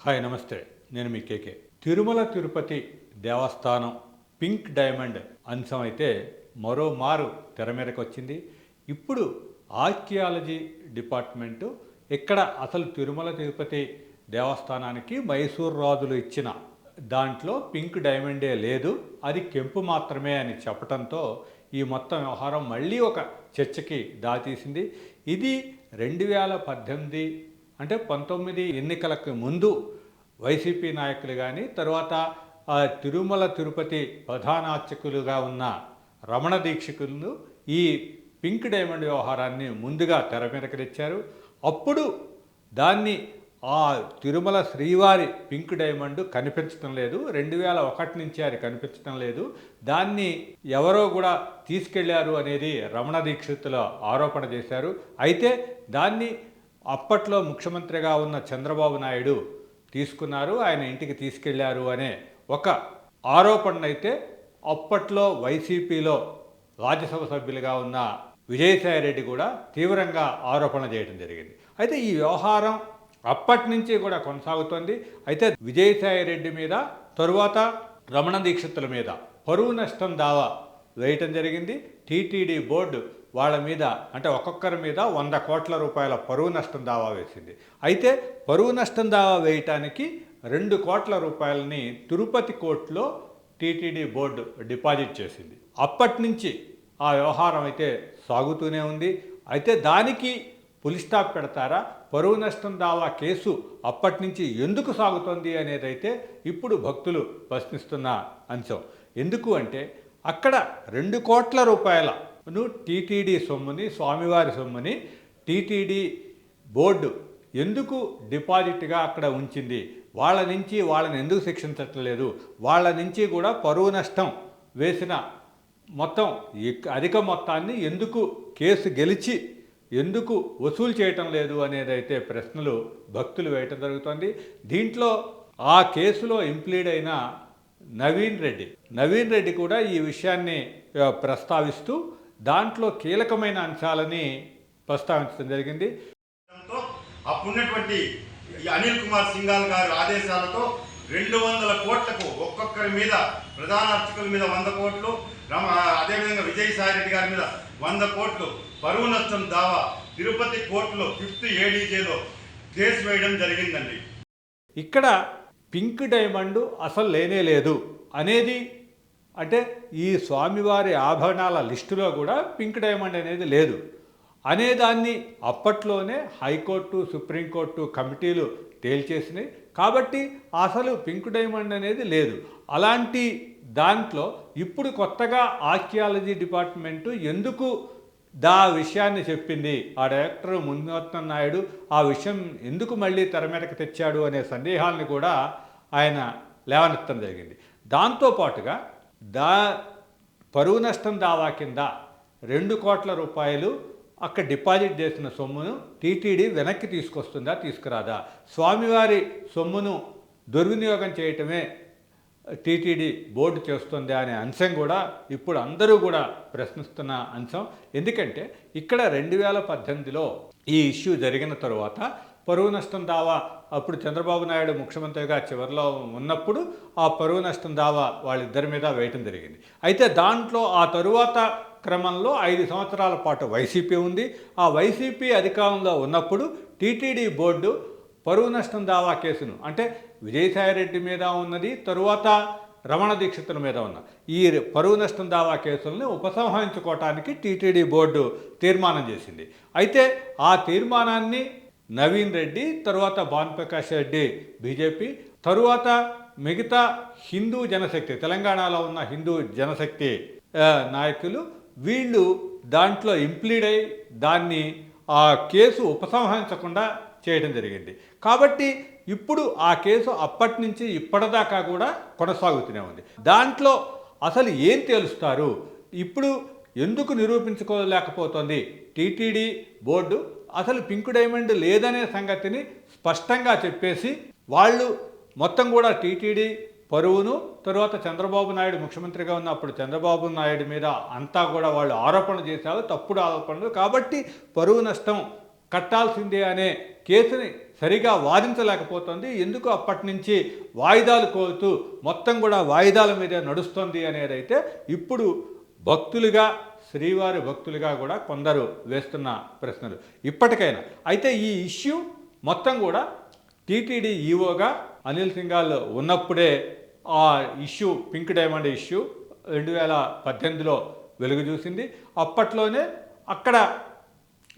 Hi నమస్తే. నేను మీ కేకే. తిరుమల తిరుపతి దేవస్థానం pink diamond అంశం అయితే మరో మారు తెర మీదకి వచ్చింది. ఇప్పుడు ఆర్కియాలజీ డిపార్ట్మెంటు ఇక్కడ అసలు తిరుమల తిరుపతి దేవస్థానానికి మైసూర్ రాజులు ఇచ్చిన దాంట్లో పింక్ డైమండే లేదు అది కెంపు మాత్రమే అని చెప్పడంతో ఈ మొత్తం వ్యవహారం మళ్ళీ ఒక చర్చకి దాతీసింది ఇది రెండు వేల పద్దెనిమిది అంటే పంతొమ్మిది ఎన్నికలకు ముందు వైసీపీ నాయకులు కానీ తర్వాత తిరుమల తిరుపతి ప్రధానార్చకులుగా ఉన్న రమణ దీక్షకులు ఈ పింక్ డైమండ్ వ్యవహారాన్ని ముందుగా తెర మీదకి తెచ్చారు. అప్పుడు దాన్ని ఆ తిరుమల శ్రీవారి పింక్ డైమండ్ కనిపించడం లేదు. రెండు వేల ఒకటి నుంచి అది కనిపించడం లేదు. దాన్ని ఎవరో కూడా తీసుకెళ్ళారు అనేది రమణ దీక్షితుల ఆరోపణ చేశారు. అయితే దాన్ని అప్పట్లో ముఖ్యమంత్రిగా ఉన్న చంద్రబాబు నాయుడు తీసుకున్నారు ఆయన ఇంటికి తీసుకెళ్ళారు అనే ఒక ఆరోపణ అయితే అప్పట్లో వైసీపీలో రాజ్యసభ సభ్యులుగా ఉన్న విజయసాయిరెడ్డి కూడా తీవ్రంగా ఆరోపణ చేయడం జరిగింది. అయితే ఈ వ్యవహారం అప్పటి నుంచి కూడా కొనసాగుతోంది. అయితే విజయసాయిరెడ్డి మీద తరువాత రమణ దీక్షితుల మీద పరువు నష్టం దావా వేయటం జరిగింది. టీటీడీ బోర్డు వాళ్ళ మీద అంటే ఒక్కొక్కరి మీద వంద కోట్ల రూపాయల పరువు నష్టం దావా వేసింది. అయితే పరువు నష్టం దావా వేయటానికి రెండు కోట్ల రూపాయలని తిరుపతి కోర్టులో టీటీడీ బోర్డు డిపాజిట్ చేసింది. అప్పటి నుంచి ఆ వ్యవహారం అయితే సాగుతూనే ఉంది. అయితే దానికి పులి స్టాప్ పెడతారా? పరువు నష్టం దావా కేసు అప్పటి నుంచి ఎందుకు సాగుతోంది అనేదైతే ఇప్పుడు భక్తులు ప్రశ్నిస్తున్న అంశం. ఎందుకు అంటే అక్కడ రెండు కోట్ల రూపాయల టీటీడీ సొమ్ముని స్వామివారి సొమ్ముని టీటీడీ బోర్డు ఎందుకు డిపాజిట్గా అక్కడ ఉంచింది? వాళ్ళ నుంచి వాళ్ళని ఎందుకు శిక్షించట్లేదు? వాళ్ళ నుంచి కూడా పరువు నష్టం వేసిన మొత్తం అధిక మొత్తాన్ని ఎందుకు కేసు గెలిచి ఎందుకు వసూలు చేయటం లేదు అనేదైతే ప్రశ్నలు భక్తులు వేయటం జరుగుతోంది. దీంట్లో ఆ కేసులో ఇంప్లీడ్ అయిన నవీన్ రెడ్డి. నవీన్ రెడ్డి కూడా ఈ విషయాన్ని ప్రస్తావిస్తూ దాంట్లో కీలకమైన అంశాలని ప్రస్తావించడం జరిగింది. అప్పుడున్నటువంటి అనిల్ కుమార్ సింఘాల్ గారి ఆదేశాలతో రెండు వందల కోట్లకు ఒక్కొక్కరి మీద ప్రధాన అర్చకుల మీద వంద కోట్లు రమ అదేవిధంగా విజయసాయి రెడ్డి గారి మీద వంద కోట్లు పరువు నష్టం దావా తిరుపతి కోర్టులో ఫిఫ్త్ ఏడీజేలో కేసు వేయడం జరిగిందండి. ఇక్కడ పింక్ డైమండ్ అసలు లేనే లేదు అనేది అంటే ఈ స్వామివారి ఆభరణాల లిస్టులో కూడా పింక్ డైమండ్ అనేది లేదు. అనేదాన్ని అప్పట్లోనే హైకోర్టు సుప్రీంకోర్టు కమిటీలు తేల్చేసినాయి. కాబట్టి అసలు పింక్ డైమండ్ అనేది లేదు. అలాంటి దాంట్లో ఇప్పుడు కొత్తగా ఆర్కియాలజీ డిపార్ట్మెంటు ఎందుకు దా విషయాన్ని చెప్పింది? ఆ డైరెక్టర్ మునిరత్న నాయుడు ఆ విషయం ఎందుకు మళ్ళీ తెర మీదకి తెచ్చాడు అనే సందేహాలను కూడా ఆయన లేవనెత్తడం జరిగింది. దాంతోపాటుగా దా పరువు నష్టం దావా కింద రెండు కోట్ల రూపాయలు అక్కడ డిపాజిట్ చేసిన సొమ్మును టీటీడీ వెనక్కి తీసుకొస్తుందా తీసుకురాదా? స్వామివారి సొమ్మును దుర్వినియోగం చేయటమే టీటీడీ బోర్డు చేస్తుంది అనే అంశం కూడా ఇప్పుడు అందరూ కూడా ప్రశ్నిస్తున్న అంశం. ఎందుకంటే ఇక్కడ రెండు వేల పద్దెనిమిదిలో ఈ ఇష్యూ జరిగిన తరువాత పరువు నష్టం దావా అప్పుడు చంద్రబాబు నాయుడు ముఖ్యమంత్రిగా చివరిలో ఉన్నప్పుడు ఆ పరువు నష్టం దావా వాళ్ళిద్దరి మీద వేయటం జరిగింది. అయితే దాంట్లో ఆ తరువాత క్రమంలో ఐదు సంవత్సరాల పాటు వైసీపీ ఉంది. ఆ వైసీపీ అధికారంలో ఉన్నప్పుడు టీటీడీ బోర్డు పరువు నష్టం దావా కేసును. అంటే విజయసాయిరెడ్డి మీద ఉన్నది తరువాత రమణ దీక్షితుల మీద ఉన్న. ఈ పరువు నష్టం దావా కేసుల్ని ఉపసంహరించుకోవటానికి టీటీడీ బోర్డు తీర్మానం చేసింది. అయితే ఆ తీర్మానాన్ని నవీన్ రెడ్డి తరువాత భానుప్రకాష్ రెడ్డి బీజేపీ తరువాత మిగతా హిందూ జనశక్తి తెలంగాణలో ఉన్న హిందూ జనశక్తి నాయకులు వీళ్ళు దాంట్లో ఇంప్లీడ్ అయి దాన్ని ఆ కేసు ఉపసంహరించకుండా చేయడం జరిగింది. కాబట్టి ఇప్పుడు ఆ కేసు అప్పటి నుంచి ఇప్పటిదాకా కూడా కొనసాగుతూనే ఉంది. దాంట్లో అసలు ఏం తేలుస్తారు? ఇప్పుడు ఎందుకు నిరూపించుకోలేకపోతుంది? టీటీడీ బోర్డు అసలు పింక్ డైమండ్ లేదనే సంగతిని స్పష్టంగా చెప్పేసి వాళ్ళు మొత్తం కూడా టీటీడీ పరువును తర్వాత చంద్రబాబు నాయుడు ముఖ్యమంత్రిగా ఉన్నప్పుడు చంద్రబాబు నాయుడు మీద అంతా కూడా వాళ్ళు ఆరోపణలు చేశారు తప్పుడు ఆరోపణలు. కాబట్టి పరువు నష్టం కట్టాల్సిందే అనే కేసుని సరిగా వాదించలేకపోతుంది. ఎందుకు అప్పటి నుంచి వాయిదాలు కోరుతూ మొత్తం కూడా వాయిదాల మీద నడుస్తుంది అనేదైతే ఇప్పుడు భక్తులుగా శ్రీవారి భక్తులుగా కూడా కొందరు వేస్తున్న ప్రశ్నలు. ఇప్పటికైనా. అయితే ఈ ఇష్యూ మొత్తం కూడా టీటీడీ ఈఓగా అనిల్ సింగాల్ ఉన్నప్పుడే ఆ ఇష్యూ పింక్ డైమండ్ ఇష్యూ రెండు వేల పద్దెనిమిదిలో వెలుగు చూసింది అప్పట్లోనే అక్కడ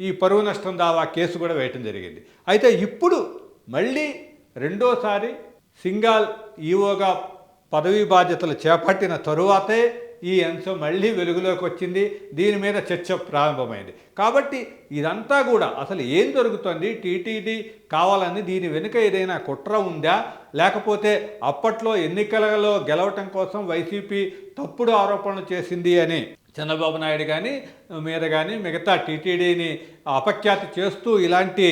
ఈ పరువు నష్టం దావా కేసు కూడా వేయటం జరిగింది. అయితే ఇప్పుడు మళ్ళీ రెండోసారి సింగాల్ ఈఓగా పదవీ బాధ్యతలు చేపట్టిన తరువాతే ఈ అంశం మళ్ళీ వెలుగులోకి వచ్చింది. దీని మీద చర్చ ప్రారంభమైంది. కాబట్టి ఇదంతా కూడా అసలు ఏం జరుగుతుంది? టీటీడీ కావాలని దీని వెనుక ఏదైనా కుట్ర ఉందా? లేకపోతే అప్పట్లో ఎన్నికలలో గెలవటం కోసం వైసీపీ తప్పుడు ఆరోపణలు చేసింది అని చంద్రబాబు నాయుడు కానీ మీద కానీ మిగతా టీటీడీని అపఖ్యాతి చేస్తూ ఇలాంటి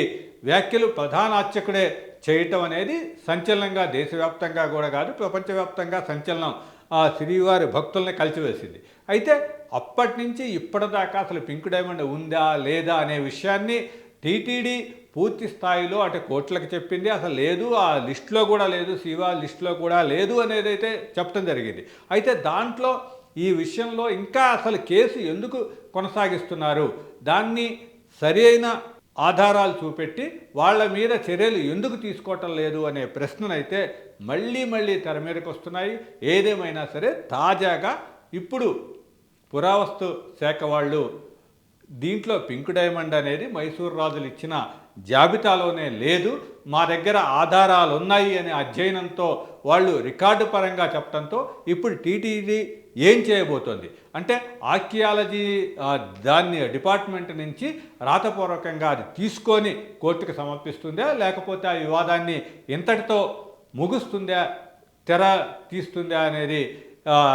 వ్యాఖ్యలు ప్రధాన అర్చకుడే చేయటం అనేది సంచలనంగా దేశవ్యాప్తంగా కూడా కాదు ప్రపంచవ్యాప్తంగా సంచలనం ఆ శ్రీవారి భక్తుల్ని కలిసివేసింది. అయితే అప్పటి నుంచి ఇప్పటిదాకా అసలు పింక్ డైమండ్ ఉందా లేదా అనే విషయాన్ని టీటీడీ పూర్తి స్థాయిలో అటు కోర్టులకు చెప్పింది. అసలు లేదు ఆ లిస్టులో కూడా లేదు శివ లిస్టులో కూడా లేదు అనేది అయితే చెప్పడం జరిగింది. అయితే దాంట్లో ఈ విషయంలో ఇంకా అసలు కేసు ఎందుకు కొనసాగిస్తున్నారు? దాన్ని సరైన ఆధారాలు చూపెట్టి వాళ్ళ మీద చర్యలు ఎందుకు తీసుకోవటం లేదు అనే ప్రశ్ననైతే మళ్ళీ మళ్ళీ తెర మీదకి వస్తున్నాయి. ఏదేమైనా సరే తాజాగా ఇప్పుడు పురావస్తు శాఖ వాళ్ళు దీంట్లో పింక్ డైమండ్ అనేది మైసూర్ రాజులు ఇచ్చిన జాబితాలోనే లేదు మా దగ్గర ఆధారాలు ఉన్నాయి అనే అధ్యయనంతో వాళ్ళు రికార్డు పరంగా చెప్పడంతో ఇప్పుడు టీటీడీ ఏం చేయబోతోంది? అంటే ఆర్కియాలజీ దాన్ని డిపార్ట్మెంట్ నుంచి రాతపూర్వకంగా అది తీసుకొని కోర్టుకు సమర్పిస్తుందా? లేకపోతే ఆ వివాదాన్ని ఇంతటితో ముగుస్తుందా? తెర తీస్తుందా అనేది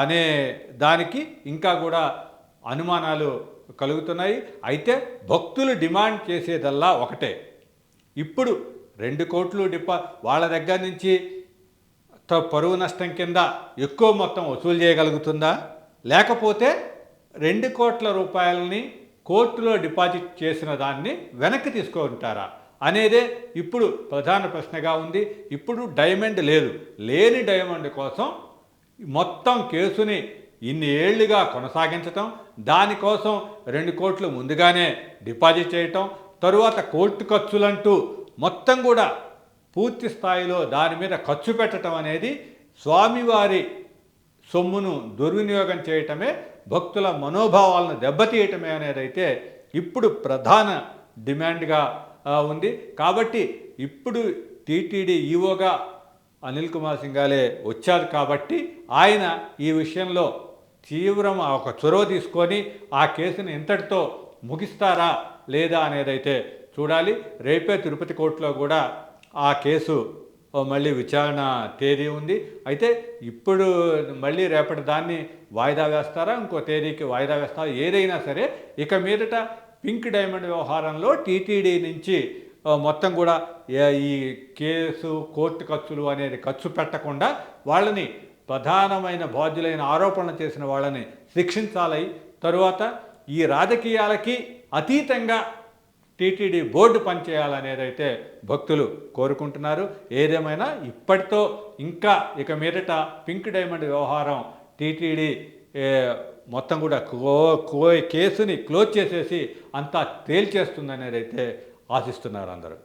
అనే దానికి ఇంకా కూడా అనుమానాలు కలుగుతున్నాయి. అయితే భక్తులు డిమాండ్ చేసేదల్లా ఒకటే. ఇప్పుడు రెండు కోట్లు డిపా వాళ్ళ దగ్గర నుంచి త- పరువు నష్టం కింద ఎక్కువ మొత్తం వసూలు చేయగలుగుతుందా? లేకపోతే రెండు కోట్ల రూపాయలని కోర్టులో డిపాజిట్ చేసిన దాన్ని వెనక్కి తీసుకుంటారా? అనేదే ఇప్పుడు ప్రధాన ప్రశ్నగా ఉంది. ఇప్పుడు డైమండ్ లేదు. లేని డైమండ్ కోసం మొత్తం కేసుని ఇన్ని ఏళ్ళుగా కొనసాగించటం దానికోసం రెండు కోట్లు ముందుగానే డిపాజిట్ చేయటం తరువాత కోర్టు ఖర్చులంటూ మొత్తం కూడా పూర్తి స్థాయిలో దాని మీద ఖర్చు పెట్టడం అనేది స్వామివారి సొమ్మును దుర్వినియోగం చేయటమే భక్తుల మనోభావాలను దెబ్బతీయటమే అనేది అయితే ఇప్పుడు ప్రధాన డిమాండ్గా ఉంది. కాబట్టి ఇప్పుడు టీటీడీ ఈవోగా అనిల్ కుమార్ సింగాలే వచ్చారు కాబట్టి ఆయన ఈ విషయంలో తీవ్రం ఒక చొరవ తీసుకొని ఆ కేసును ఇంతటితో ముగిస్తారా లేదా అనేదైతే చూడాలి. రేపే తిరుపతి కోర్టులో కూడా ఆ కేసు ఓ మళ్ళీ విచారణ తేదీ ఉంది. అయితే ఇప్పుడు మళ్ళీ రేపటి దాన్ని వాయిదా వేస్తారా? ఇంకో తేదీకి వాయిదా వేస్తారా? ఏదైనా సరే ఇక మీదట పింక్ డైమండ్ వ్యవహారంలో టీటీడీ నుంచి మొత్తం కూడా ఈ కేసు కోర్టు ఖర్చులు అనేది ఖర్చు పెట్టకుండా వాళ్ళని ప్రధానమైన బాధ్యులైన ఆరోపణలు చేసిన వాళ్ళని శిక్షించాలి. తరువాత ఈ రాజకీయాలకి అతీతంగా టీటీడీ బోర్డు పనిచేయాలనేదైతే భక్తులు కోరుకుంటున్నారు. ఏదేమైనా ఇప్పటితో ఇంకా ఇక మీదట పింక్ డైమండ్ వ్యవహారం టీటీడీ మొత్తం కూడా కో కో కేసుని క్లోజ్ చేసేసి అంతా తేల్చేస్తుందనేదైతే అయితే ఆశిస్తున్నారు అందరూ.